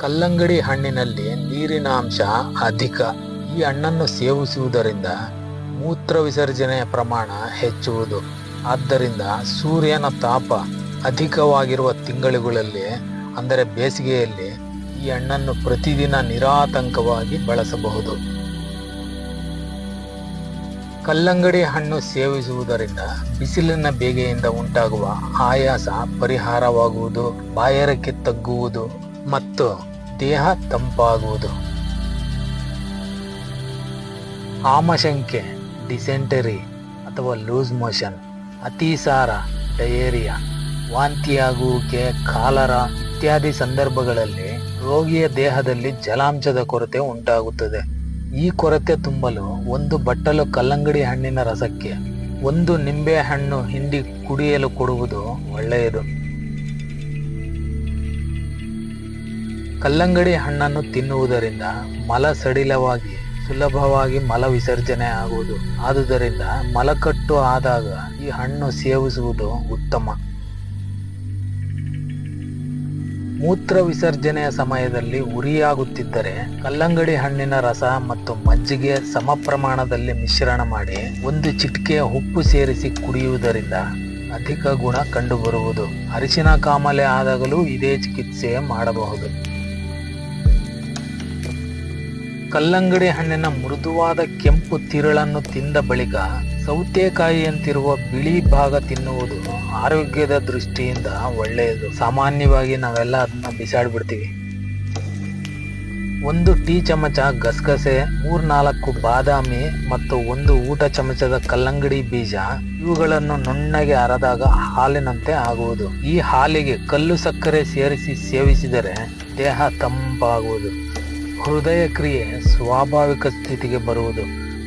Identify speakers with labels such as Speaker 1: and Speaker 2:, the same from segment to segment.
Speaker 1: ಕಲ್ಲಂಗಡಿ ಹಣ್ಣಿನಲ್ಲಿ ನೀರಿನ ಅಂಶ ಅಧಿಕ. ಈ ಹಣ್ಣನ್ನು ಸೇವಿಸುವುದರಿಂದ ಮೂತ್ರ ವಿಸರ್ಜನೆಯ ಪ್ರಮಾಣ ಹೆಚ್ಚುವುದು. ಆದ್ದರಿಂದ ಸೂರ್ಯನ ತಾಪ ಅಧಿಕವಾಗಿರುವ ತಿಂಗಳುಗಳಲ್ಲಿ, ಅಂದರೆ ಬೇಸಿಗೆಯಲ್ಲಿ, ಈ ಹಣ್ಣನ್ನು ಪ್ರತಿದಿನ ನಿರಾತಂಕವಾಗಿ ಬಳಸಬಹುದು. ಕಲ್ಲಂಗಡಿ ಹಣ್ಣು ಸೇವಿಸುವುದರಿಂದ ಬಿಸಿಲಿನ ಬೇಗೆಯಿಂದ ಉಂಟಾಗುವ ಆಯಾಸ ಪರಿಹಾರವಾಗುವುದು ಬಾಯರಕ್ಕೆ ತಗ್ಗುವುದು ಮತ್ತು ದೇಹ ತಂಪಾಗುವುದು. ಆಮಶಂಕೆ ಡಿಸೆಂಟರಿ ಅಥವಾ ಲೂಸ್ ಮೋಷನ್ ಅತಿಸಾರ ಡಯೇರಿಯಾ ವಾಂತಿಯಾಗುವಿಕೆ, ಕಾಲರ ಇತ್ಯಾದಿ ಸಂದರ್ಭಗಳಲ್ಲಿ ರೋಗಿಯ ದೇಹದಲ್ಲಿ ಜಲಾಂಶದ ಕೊರತೆ ಉಂಟಾಗುತ್ತದೆ. ಈ ಕೊರತೆ ತುಂಬಲು ಒಂದು ಬಟ್ಟಲು ಕಲ್ಲಂಗಡಿ ಹಣ್ಣಿನ ರಸಕ್ಕೆ, ಒಂದು ನಿಂಬೆ ಹಣ್ಣು ಹಿಂಡಿ ಕುಡಿಯಲು ಕೊಡುವುದು ಒಳ್ಳೆಯದು. ಕಲ್ಲಂಗಡಿ ಹಣ್ಣನ್ನು ತಿನ್ನುವುದರಿಂದ ಮಲ ಸಡಿಲವಾಗಿ, ಸುಲಭವಾಗಿ ಮಲ ವಿಸರ್ಜನೆ ಆಗುವುದು. ಆದುದರಿಂದ ಮಲಕಟ್ಟು ಆದಾಗ ಈ ಹಣ್ಣು ಸೇವಿಸುವುದು ಉತ್ತಮ. ಮೂತ್ರ ವಿಸರ್ಜನೆಯ ಸಮಯದಲ್ಲಿ ಉರಿಯಾಗುತ್ತಿದ್ದರೆ ಕಲ್ಲಂಗಡಿ ಹಣ್ಣಿನ ರಸ ಮತ್ತು ಮಜ್ಜಿಗೆ ಸಮ ಪ್ರಮಾಣದಲ್ಲಿ ಮಿಶ್ರಣ ಮಾಡಿ ಒಂದು ಚಿಟಿಕೆಯ ಉಪ್ಪು ಸೇರಿಸಿ ಕುಡಿಯುವುದರಿಂದ ಅಧಿಕ ಗುಣ ಕಂಡುಬರುವುದು. ಅರಿಶಿನ ಕಾಮಲೆ ಆದಾಗಲೂ ಇದೇ ಚಿಕಿತ್ಸೆ ಮಾಡಬಹುದು. ಕಲ್ಲಂಗಡಿ ಹಣ್ಣಿನ ಮೃದುವಾದ ಕೆಂಪು ತಿರುಳನ್ನು ತಿಂದ ಬಳಿಕ ಸೌತೆಕಾಯಿಯಂತಿರುವ ಬಿಳಿ ಭಾಗ ತಿನ್ನುವುದು ಆರೋಗ್ಯದ ದೃಷ್ಟಿಯಿಂದ ಒಳ್ಳೆಯದು. ಸಾಮಾನ್ಯವಾಗಿ ನಾವೆಲ್ಲ ಅದನ್ನ ಬಿಸಾಡ್ಬಿಡ್ತೀವಿ. ಒಂದು ಟೀ ಚಮಚ ಗಸಗಸೆ, ಮೂರ್ನಾಲ್ಕು ಬಾದಾಮಿ ಮತ್ತು ಒಂದು ಊಟ ಚಮಚದ ಕಲ್ಲಂಗಡಿ ಬೀಜ ಇವುಗಳನ್ನು ನುಣ್ಣಗೆ ಅರದಾಗ ಹಾಲಿನಂತೆ ಆಗುವುದು. ಈ ಹಾಲಿಗೆ ಕಲ್ಲು ಸಕ್ಕರೆ ಸೇರಿಸಿ ಸೇವಿಸಿದರೆ ದೇಹ ತಂಪಾಗುವುದು. ಹೃದಯ ಕ್ರಿಯೆ ಸ್ವಾಭಾವಿಕ ಸ್ಥಿತಿಗೆ ಬರುವುದು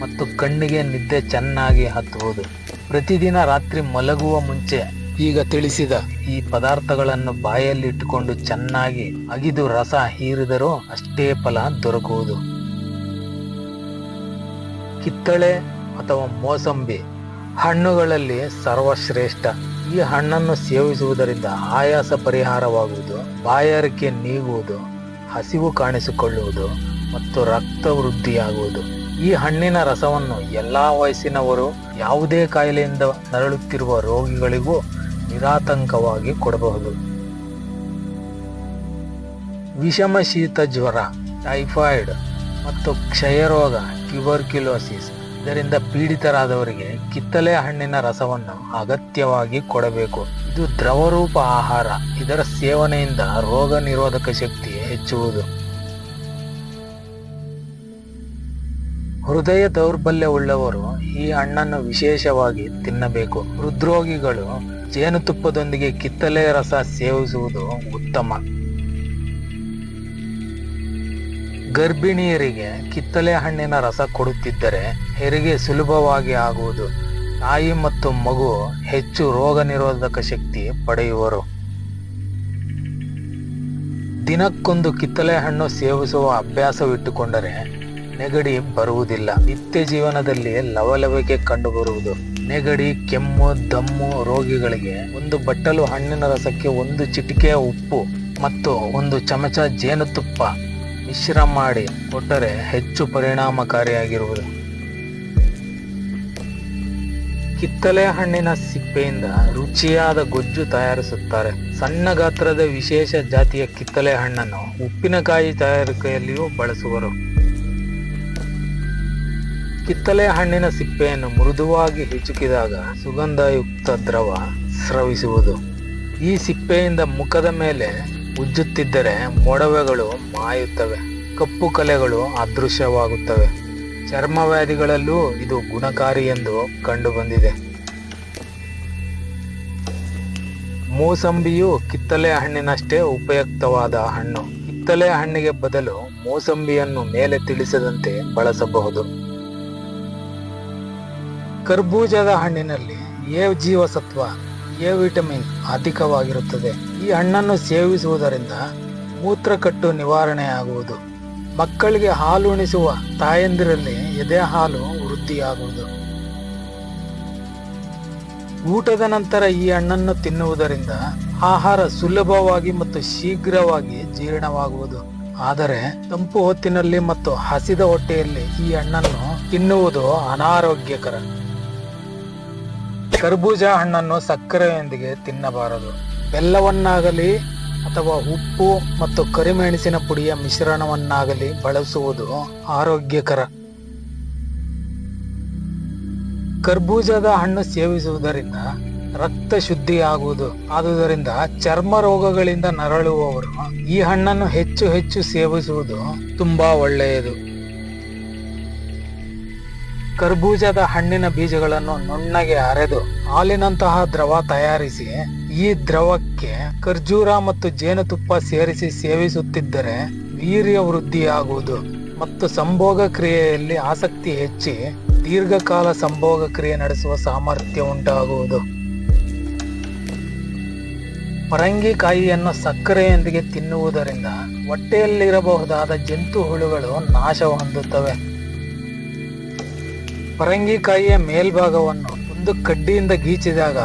Speaker 1: ಮತ್ತು ಕಣ್ಣಿಗೆ ನಿದ್ದೆ ಚೆನ್ನಾಗಿ ಹತ್ತುವುದು. ಪ್ರತಿದಿನ ರಾತ್ರಿ ಮಲಗುವ ಮುಂಚೆ ಈಗ ತಿಳಿಸಿದ ಈ ಪದಾರ್ಥಗಳನ್ನು ಬಾಯಲ್ಲಿ ಇಟ್ಟುಕೊಂಡು ಚೆನ್ನಾಗಿ ಅಗಿದು ರಸ ಹೀರಿದರೂ ಅಷ್ಟೇ ಫಲ ದೊರಕುವುದು. ಕಿತ್ತಳೆ ಅಥವಾ ಮೋಸಂಬಿ ಹಣ್ಣುಗಳಲ್ಲಿ ಸರ್ವಶ್ರೇಷ್ಠ. ಈ ಹಣ್ಣನ್ನು ಸೇವಿಸುವುದರಿಂದ ಆಯಾಸ ಪರಿಹಾರವಾಗುವುದು, ಬಾಯಾರಿಕೆ ನೀಗುವುದು ಹಸಿವು ಕಾಣಿಸಿಕೊಳ್ಳುವುದು ಮತ್ತು ರಕ್ತ ವೃದ್ಧಿಯಾಗುವುದು. ಈ ಹಣ್ಣಿನ ರಸವನ್ನು ಎಲ್ಲಾ ವಯಸ್ಸಿನವರು ಯಾವುದೇ ಕಾಯಿಲೆಯಿಂದ ನರಳುತ್ತಿರುವ ರೋಗಿಗಳಿಗೂ ನಿರಾತಂಕವಾಗಿ ಕೊಡಬಹುದು. ವಿಷಮ ಶೀತ ಜ್ವರ, ಟೈಫಾಯ್ಡ್ ಮತ್ತು ಕ್ಷಯರೋಗ, ಟ್ಯೂಬರ್ಕ್ಯುಲೋಸಿಸ್ ಇದರಿಂದ ಪೀಡಿತರಾದವರಿಗೆ ಕಿತ್ತಲೆ ಹಣ್ಣಿನ ರಸವನ್ನು ಅಗತ್ಯವಾಗಿ ಕೊಡಬೇಕು. ಇದು ದ್ರವರೂಪ ಆಹಾರ. ಇದರ ಸೇವನೆಯಿಂದ ರೋಗ ನಿರೋಧಕ ಶಕ್ತಿ ಹೆಚ್ಚುವುದು. ಹೃದಯ ದೌರ್ಬಲ್ಯವುಳ್ಳವರು ಈ ಹಣ್ಣನ್ನು ವಿಶೇಷವಾಗಿ ತಿನ್ನಬೇಕು. ಹೃದ್ರೋಗಿಗಳು ಜೇನುತುಪ್ಪದೊಂದಿಗೆ ಕಿತ್ತಲೆ ರಸ ಸೇವಿಸುವುದು ಉತ್ತಮ. ಗರ್ಭಿಣಿಯರಿಗೆ ಕಿತ್ತಲೆ ಹಣ್ಣಿನ ರಸ ಕೊಡುತ್ತಿದ್ದರೆ ಹೆರಿಗೆ ಸುಲಭವಾಗಿ ಆಗುವುದು. ತಾಯಿ ಮತ್ತು ಮಗು ಹೆಚ್ಚು ರೋಗ ನಿರೋಧಕ ಶಕ್ತಿ ಪಡೆಯುವರು. ದಿನಕ್ಕೊಂದು ಕಿತ್ತಳೆ ಹಣ್ಣು ಸೇವಿಸುವ ಅಭ್ಯಾಸವಿಟ್ಟುಕೊಂಡರೆ ನೆಗಡಿ ಬರುವುದಿಲ್ಲ. ನಿತ್ಯ ಜೀವನದಲ್ಲಿ ಲವಲವಿಕೆ ಕಂಡುಬರುವುದು. ನೆಗಡಿ, ಕೆಮ್ಮು, ದಮ್ಮು ರೋಗಿಗಳಿಗೆ ಒಂದು ಬಟ್ಟಲು ಹಣ್ಣಿನ ರಸಕ್ಕೆ ಒಂದು ಚಿಟಿಕೆಯ ಉಪ್ಪು ಮತ್ತು ಒಂದು ಚಮಚ ಜೇನುತುಪ್ಪ ಮಿಶ್ರ ಮಾಡಿ ಕೊಟ್ಟರೆ ಹೆಚ್ಚು ಪರಿಣಾಮಕಾರಿಯಾಗಿರುವುದು. ಕಿತ್ತಲೆ ಹಣ್ಣಿನ ಸಿಪ್ಪೆಯಿಂದ ರುಚಿಯಾದ ಗೊಜ್ಜು ತಯಾರಿಸುತ್ತಾರೆ. ಸಣ್ಣ ಗಾತ್ರದ ವಿಶೇಷ ಜಾತಿಯ ಕಿತ್ತಲೆ ಹಣ್ಣನ್ನು ಉಪ್ಪಿನಕಾಯಿ ತಯಾರಿಕೆಯಲ್ಲಿಯೂ ಬಳಸುವರು. ಕಿತ್ತಲೆ ಹಣ್ಣಿನ ಸಿಪ್ಪೆಯನ್ನು ಮೃದುವಾಗಿ ಹಿಚುಕಿದಾಗ ಸುಗಂಧಯುಕ್ತ ದ್ರವ ಸ್ರವಿಸುವುದು. ಈ ಸಿಪ್ಪೆಯಿಂದ ಮುಖದ ಮೇಲೆ ಉಜ್ಜುತ್ತಿದ್ದರೆ ಮೊಡವೆಗಳು ಮಾಯುತ್ತವೆ, ಕಪ್ಪು ಕಲೆಗಳು ಅದೃಶ್ಯವಾಗುತ್ತವೆ. ಚರ್ಮವ್ಯಾಧಿಗಳಲ್ಲೂ ಇದು ಗುಣಕಾರಿ ಎಂದು ಕಂಡುಬಂದಿದೆ. ಮೂಸಂಬಿಯು ಕಿತ್ತಲೆ ಹಣ್ಣಿನಷ್ಟೇ ಉಪಯುಕ್ತವಾದ ಹಣ್ಣು. ಕಿತ್ತಲೆ ಹಣ್ಣಿಗೆ ಬದಲು ಮೂಸಂಬಿಯನ್ನು ಮೇಲೆ ತಿಳಿಸದಂತೆ ಬಳಸಬಹುದು. ಕರ್ಬೂಜದ ಹಣ್ಣಿನಲ್ಲಿ ಎ ಜೀವಸತ್ವ, ಎ ವಿಟಮಿನ್ ಅಧಿಕವಾಗಿರುತ್ತದೆ. ಈ ಹಣ್ಣನ್ನು ಸೇವಿಸುವುದರಿಂದ ಮೂತ್ರಕಟ್ಟು ನಿವಾರಣೆಯಾಗುವುದು. ಮಕ್ಕಳಿಗೆ ಹಾಲು ಉಣಿಸುವ ತಾಯಂದಿರಲ್ಲಿ ಎದೆ ಹಾಲು ವೃದ್ಧಿಯಾಗುವುದು. ಊಟದ ನಂತರ ಈ ಹಣ್ಣನ್ನು ತಿನ್ನುವುದರಿಂದ ಆಹಾರ ಸುಲಭವಾಗಿ ಮತ್ತು ಶೀಘ್ರವಾಗಿ ಜೀರ್ಣವಾಗುವುದು. ಆದರೆ ತಂಪು ಹೊತ್ತಿನಲ್ಲಿ ಮತ್ತು ಹಸಿದ ಹೊಟ್ಟೆಯಲ್ಲಿ ಈ ಹಣ್ಣನ್ನು ತಿನ್ನುವುದು ಅನಾರೋಗ್ಯಕರ. ಕರ್ಬೂಜ ಹಣ್ಣನ್ನು ಸಕ್ಕರೆಯೊಂದಿಗೆ ತಿನ್ನಬಾರದು. ಬೆಲ್ಲವನ್ನಾಗಲಿ ಅಥವಾ ಉಪ್ಪು ಮತ್ತು ಕರಿಮೆಣಸಿನ ಪುಡಿಯ ಮಿಶ್ರಣವನ್ನಾಗಲಿ ಬಳಸುವುದು ಆರೋಗ್ಯಕರ. ಕರ್ಬೂಜದ ಹಣ್ಣು ಸೇವಿಸುವುದರಿಂದ ರಕ್ತ ಶುದ್ಧಿಯಾಗುವುದು. ಆದುದರಿಂದ ಚರ್ಮ ರೋಗಗಳಿಂದ ನರಳುವವರು ಈ ಹಣ್ಣನ್ನು ಹೆಚ್ಚು ಹೆಚ್ಚು ಸೇವಿಸುವುದು ತುಂಬಾ ಒಳ್ಳೆಯದು. ಕರ್ಬೂಜದ ಹಣ್ಣಿನ ಬೀಜಗಳನ್ನು ನುಣ್ಣಗೆ ಅರೆದು ಹಾಲಿನಂತಹ ದ್ರವ ತಯಾರಿಸಿ ಈ ದ್ರವಕ್ಕೆ ಖರ್ಜೂರ ಮತ್ತು ಜೇನುತುಪ್ಪ ಸೇರಿಸಿ ಸೇವಿಸುತ್ತಿದ್ದರೆ ವೀರ್ಯ ವೃದ್ಧಿಯಾಗುವುದು ಮತ್ತು ಸಂಭೋಗ ಕ್ರಿಯೆಯಲ್ಲಿ ಆಸಕ್ತಿ ಹೆಚ್ಚಿ ದೀರ್ಘಕಾಲ ಸಂಭೋಗ ಕ್ರಿಯೆ ನಡೆಸುವ ಸಾಮರ್ಥ್ಯ ಉಂಟಾಗುವುದು. ಪರಂಗಿಕಾಯಿಯನ್ನು ಸಕ್ಕರೆಯೊಂದಿಗೆ ತಿನ್ನುವುದರಿಂದ ಹೊಟ್ಟೆಯಲ್ಲಿರಬಹುದಾದ ಜಂತು ಹುಳುಗಳು ನಾಶ ಹೊಂದುತ್ತವೆ. ಪರಂಗಿಕಾಯಿಯ ಮೇಲ್ಭಾಗವನ್ನು ಒಂದು ಕಡ್ಡಿಯಿಂದ ಗೀಚಿದಾಗ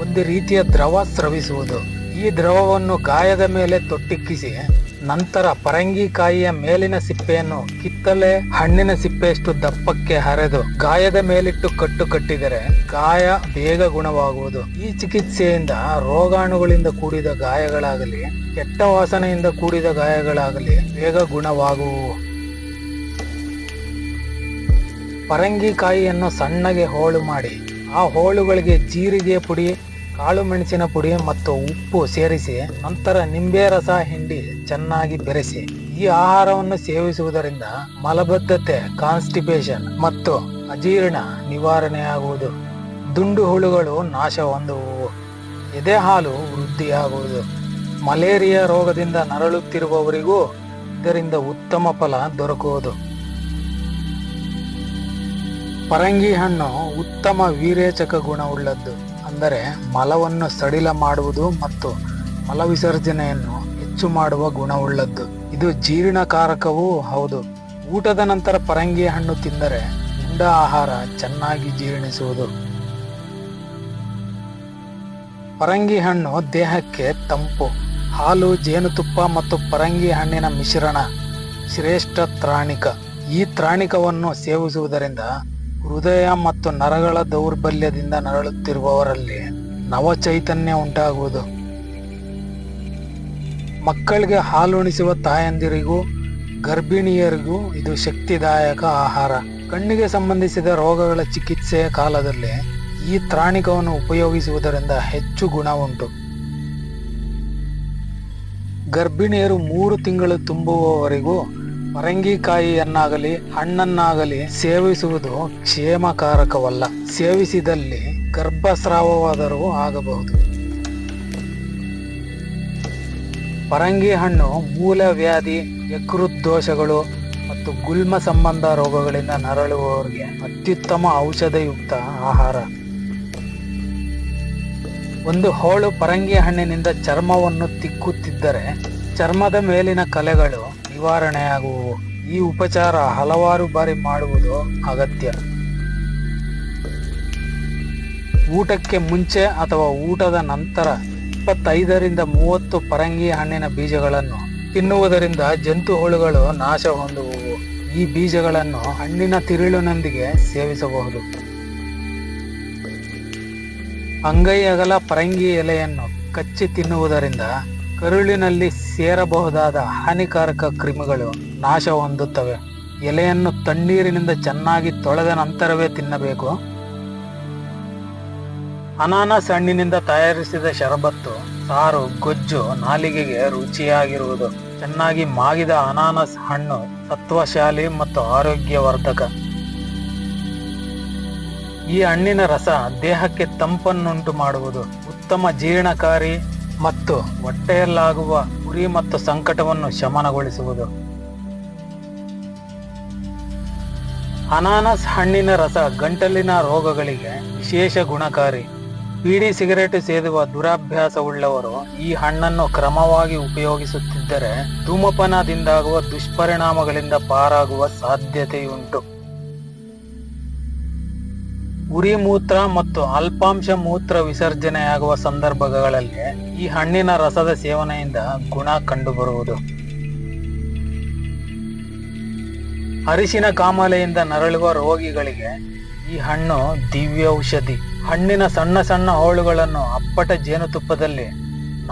Speaker 1: ಒಂದು ರೀತಿಯ ದ್ರವ ಸ್ರವಿಸುವುದು. ಈ ದ್ರವವನ್ನು ಗಾಯದ ಮೇಲೆ ತೊಟ್ಟಿಕ್ಕಿಸಿ ನಂತರ ಪರಂಗಿಕಾಯಿಯ ಮೇಲಿನ ಸಿಪ್ಪೆಯನ್ನು ಕಿತ್ತಲೆ ಹಣ್ಣಿನ ಸಿಪ್ಪೆಯಷ್ಟು ದಪ್ಪಕ್ಕೆ ಹರಿದು ಗಾಯದ ಮೇಲಿಟ್ಟು ಕಟ್ಟು ಕಟ್ಟಿದರೆ ಗಾಯ ಬೇಗ ಗುಣವಾಗುವುದು. ಈ ಚಿಕಿತ್ಸೆಯಿಂದ ರೋಗಾಣುಗಳಿಂದ ಕೂಡಿದ ಗಾಯಗಳಾಗಲಿ, ಕೆಟ್ಟ ವಾಸನೆಯಿಂದ ಕೂಡಿದ ಗಾಯಗಳಾಗಲಿ ಬೇಗ ಗುಣವಾಗುವು. ಪರಂಗಿಕಾಯಿಯನ್ನು ಸಣ್ಣಗೆ ಹೋಳು ಮಾಡಿ, ಆ ಹೋಳುಗಳಿಗೆ ಜೀರಿಗೆ ಪುಡಿ ಕಾಳು ಮೆಣಸಿನ ಪುಡಿ ಮತ್ತು ಉಪ್ಪು ಸೇರಿಸಿ ನಂತರ ನಿಂಬೆ ರಸ ಹಿಂಡಿ ಚೆನ್ನಾಗಿ ಬೆರೆಸಿ. ಈ ಆಹಾರವನ್ನು ಸೇವಿಸುವುದರಿಂದ ಮಲಬದ್ಧತೆ, ಕಾನ್ಸ್ಟಿಪೇಷನ್ ಮತ್ತು ಅಜೀರ್ಣ ನಿವಾರಣೆಯಾಗುವುದು. ದುಂಡು ಹುಳುಗಳು ನಾಶ ಹೊಂದುವು ಎದೆ ಹಾಲು ವೃದ್ಧಿಯಾಗುವುದು. ಮಲೇರಿಯಾ ರೋಗದಿಂದ ನರಳುತ್ತಿರುವವರಿಗೂ ಇದರಿಂದ ಉತ್ತಮ ಫಲ ದೊರಕುವುದು. ಪರಂಗಿ ಹಣ್ಣು ಉತ್ತಮ ವೀರೇಚಕ ಗುಣವುಳ್ಳದ್ದು. ಅಂದರೆ ಮಲವನ್ನು ಸಡಿಲ ಮಾಡುವುದು ಮತ್ತು ಮಲ ವಿಸರ್ಜನೆಯನ್ನು ಹೆಚ್ಚು ಮಾಡುವ ಗುಣವುಳ್ಳದ್ದು. ಇದು ಜೀರ್ಣಕಾರಕವೂ ಹೌದು. ಊಟದ ನಂತರ ಪರಂಗಿ ಹಣ್ಣು ತಿಂದರೆ ಉಂಡ ಆಹಾರ ಚೆನ್ನಾಗಿ ಜೀರ್ಣಿಸುವುದು. ಪರಂಗಿ ಹಣ್ಣು ದೇಹಕ್ಕೆ ತಂಪು. ಹಾಲು, ಜೇನುತುಪ್ಪ ಮತ್ತು ಪರಂಗಿ ಹಣ್ಣಿನ ಮಿಶ್ರಣ ಶ್ರೇಷ್ಠ ತ್ರಾಣಿಕ. ಈ ತ್ರಾಣಿಕವನ್ನು ಸೇವಿಸುವುದರಿಂದ ಹೃದಯ ಮತ್ತು ನರಗಳ ದೌರ್ಬಲ್ಯದಿಂದ ನರಳುತ್ತಿರುವವರಲ್ಲಿ ನವ ಚೈತನ್ಯ ಉಂಟಾಗುವುದು. ಮಕ್ಕಳಿಗೆ ಹಾಲುಣಿಸುವ ತಾಯಂದಿರಿಗೂ, ಗರ್ಭಿಣಿಯರಿಗೂ ಇದು ಶಕ್ತಿದಾಯಕ ಆಹಾರ. ಕಣ್ಣಿಗೆ ಸಂಬಂಧಿಸಿದ ರೋಗಗಳ ಚಿಕಿತ್ಸೆಯ ಕಾಲದಲ್ಲಿ ಈ ತ್ರಾಣಿಕವನ್ನು ಉಪಯೋಗಿಸುವುದರಿಂದ ಹೆಚ್ಚು ಗುಣ ಉಂಟು. ಗರ್ಭಿಣಿಯರು ಮೂರು ತಿಂಗಳು ತುಂಬುವವರೆಗೂ ಪರಂಗಿಕಾಯಿಯನ್ನಾಗಲಿ, ಹಣ್ಣನ್ನಾಗಲಿ ಸೇವಿಸುವುದು ಕ್ಷೇಮಕಾರಕವಲ್ಲ. ಸೇವಿಸಿದಲ್ಲಿ ಗರ್ಭಸ್ರಾವವಾದರೂ ಆಗಬಹುದು. ಪರಂಗಿ ಹಣ್ಣು ಮೂಲವ್ಯಾಧಿ ಯಕೃತ್ ದೋಷಗಳು ಮತ್ತು ಗುಲ್ಮ ಸಂಬಂಧ ರೋಗಗಳಿಂದ ನರಳುವವರಿಗೆ ಅತ್ಯುತ್ತಮ ಔಷಧಯುಕ್ತ ಆಹಾರ. ಒಂದು ಹೋಳು ಪರಂಗಿ ಹಣ್ಣಿನಿಂದ ಚರ್ಮವನ್ನು ತಿಕ್ಕುತ್ತಿದ್ದರೆ ಚರ್ಮದ ಮೇಲಿನ ಕಲೆಗಳು ನಿವಾರಣೆಯಾಗುವು ಈ ಉಪಚಾರ ಹಲವಾರು ಬಾರಿ ಮಾಡುವುದು ಅಗತ್ಯ. ಊಟಕ್ಕೆ ಮುಂಚೆ ಅಥವಾ ಊಟದ ನಂತರ ಇಪ್ಪತ್ತೈದರಿಂದ ಮೂವತ್ತು ಪರಂಗಿ ಹಣ್ಣಿನ ಬೀಜಗಳನ್ನು ತಿನ್ನುವುದರಿಂದ ಜಂತು ಹುಳುಗಳು ನಾಶ ಹೊಂದುವುವು. ಈ ಬೀಜಗಳನ್ನು ಹಣ್ಣಿನ ತಿರುಳಿನೊಂದಿಗೆ ಸೇವಿಸಬಹುದು. ಅಂಗೈ ಅಗಲ ಪರಂಗಿ ಎಲೆಯನ್ನು ಕಚ್ಚಿ ತಿನ್ನುವುದರಿಂದ ಕರುಳಿನಲ್ಲಿ ಸೇರಬಹುದಾದ ಹಾನಿಕಾರಕ ಕ್ರಿಮಿಗಳು ನಾಶ ಹೊಂದುತ್ತವೆ. ಎಲೆಯನ್ನು ತಣ್ಣೀರಿನಿಂದ ಚೆನ್ನಾಗಿ ತೊಳೆದ ನಂತರವೇ ತಿನ್ನಬೇಕು. ಅನಾನಸ್ ಹಣ್ಣಿನಿಂದ ತಯಾರಿಸಿದ ಶರಬತ್ತು, ಸಾರು, ಗೊಜ್ಜು ನಾಲಿಗೆಗೆ ರುಚಿಯಾಗಿರುವುದು. ಚೆನ್ನಾಗಿ ಮಾಗಿದ ಅನಾನಸ್ ಹಣ್ಣು ಸತ್ವಶಾಲಿ ಮತ್ತು ಆರೋಗ್ಯವರ್ಧಕ. ಈ ಹಣ್ಣಿನ ರಸ ದೇಹಕ್ಕೆ ತಂಪನ್ನುಂಟು ಮಾಡುವುದು ಉತ್ತಮ ಜೀರ್ಣಕಾರಿ ಮತ್ತು ಹೊಟ್ಟೆಯಲ್ಲಾಗುವ ಉರಿ ಮತ್ತು ಸಂಕಟವನ್ನು ಶಮನಗೊಳಿಸುವುದು. ಅನಾನಸ್ ಹಣ್ಣಿನ ರಸ ಗಂಟಲಿನ ರೋಗಗಳಿಗೆ ವಿಶೇಷ ಗುಣಕಾರಿ. ಬೀಡಿ ಸಿಗರೇಟ್ ಸೇದುವ ದುರಾಭ್ಯಾಸವುಳ್ಳವರು ಈ ಹಣ್ಣನ್ನು ಕ್ರಮವಾಗಿ ಉಪಯೋಗಿಸುತ್ತಿದ್ದರೆ ಧೂಮಪಾನದಿಂದಾಗುವ ದುಷ್ಪರಿಣಾಮಗಳಿಂದ ಪಾರಾಗುವ ಸಾಧ್ಯತೆಯುಂಟು. ಉರಿ ಮೂತ್ರ ಮತ್ತು ಅಲ್ಪಾಂಶ ಮೂತ್ರ ವಿಸರ್ಜನೆಯಾಗುವ ಸಂದರ್ಭಗಳಲ್ಲಿ ಈ ಹಣ್ಣಿನ ರಸದ ಸೇವನೆಯಿಂದ ಗುಣ ಕಂಡುಬರುವುದು. ಅರಿಶಿನ ಕಾಮಾಲೆಯಿಂದ ನರಳುವ ರೋಗಿಗಳಿಗೆ ಈ ಹಣ್ಣು ದಿವ್ಯ ಔಷಧಿ ಹಣ್ಣಿನ ಸಣ್ಣ ಸಣ್ಣ ಹೋಳುಗಳನ್ನು ಅಪ್ಪಟ ಜೇನುತುಪ್ಪದಲ್ಲಿ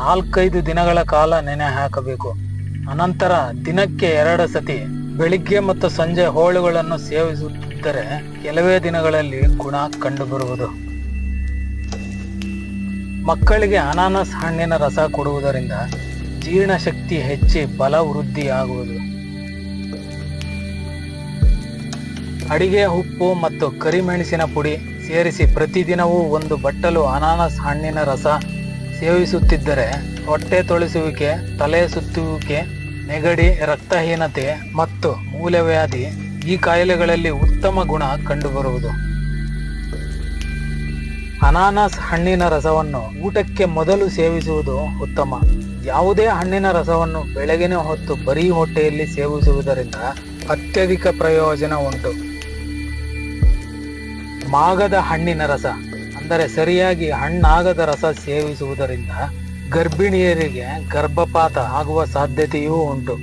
Speaker 1: ನಾಲ್ಕೈದು ದಿನಗಳ ಕಾಲ ನೆನೆ ಹಾಕಬೇಕು. ಅನಂತರ ದಿನಕ್ಕೆ ಎರಡು ಸತಿ ಬೆಳಿಗ್ಗೆ ಮತ್ತು ಸಂಜೆ ಹೋಳುಗಳನ್ನು ಸೇವಿಸುತ್ತಿದ್ದರೆ ಕೆಲವೇ ದಿನಗಳಲ್ಲಿ ಗುಣ ಕಂಡುಬರುವುದು. ಮಕ್ಕಳಿಗೆ ಅನಾನಸ್ ಹಣ್ಣಿನ ರಸ ಕೊಡುವುದರಿಂದ ಜೀರ್ಣಶಕ್ತಿ ಹೆಚ್ಚಿ ಬಲ ವೃದ್ಧಿಯಾಗುವುದು. ಅಡಿಗೆ, ಉಪ್ಪು ಮತ್ತು ಕರಿಮೆಣಸಿನ ಪುಡಿ ಸೇರಿಸಿ ಪ್ರತಿದಿನವೂ ಒಂದು ಬಟ್ಟಲು ಅನಾನಸ್ ಹಣ್ಣಿನ ರಸ ಸೇವಿಸುತ್ತಿದ್ದರೆ ಹೊಟ್ಟೆ ತೊಳೆಸುವಿಕೆ, ತಲೆ ಸುತ್ತುವಿಕೆ, ನೆಗಡಿ, ರಕ್ತಹೀನತೆ ಮತ್ತು ಮೂಲವ್ಯಾಧಿ ಈ ಕಾಯಿಲೆಗಳಲ್ಲಿ ಉತ್ತಮ ಗುಣ ಕಂಡುಬರುವುದು. ಅನಾನಸ್ ಹಣ್ಣಿನ ರಸವನ್ನು ಊಟಕ್ಕೆ ಮೊದಲು ಸೇವಿಸುವುದು ಉತ್ತಮ. ಯಾವುದೇ ಹಣ್ಣಿನ ರಸವನ್ನು ಬೆಳಗಿನ ಹೊತ್ತು ಬರೀ ಹೊಟ್ಟೆಯಲ್ಲಿ ಸೇವಿಸುವುದರಿಂದ ಅತ್ಯಧಿಕ ಪ್ರಯೋಜನ ಉಂಟು. ಮಾಗದ ಹಣ್ಣಿನ ರಸ, ಅಂದರೆ ಸರಿಯಾಗಿ ಹಣ್ಣಾಗದ ರಸ ಸೇವಿಸುವುದರಿಂದ ಗರ್ಭಿಣಿಯರಿಗೆ ಗರ್ಭಪಾತ ಆಗುವ ಸಾಧ್ಯತೆಯೂ ಉಂಟು.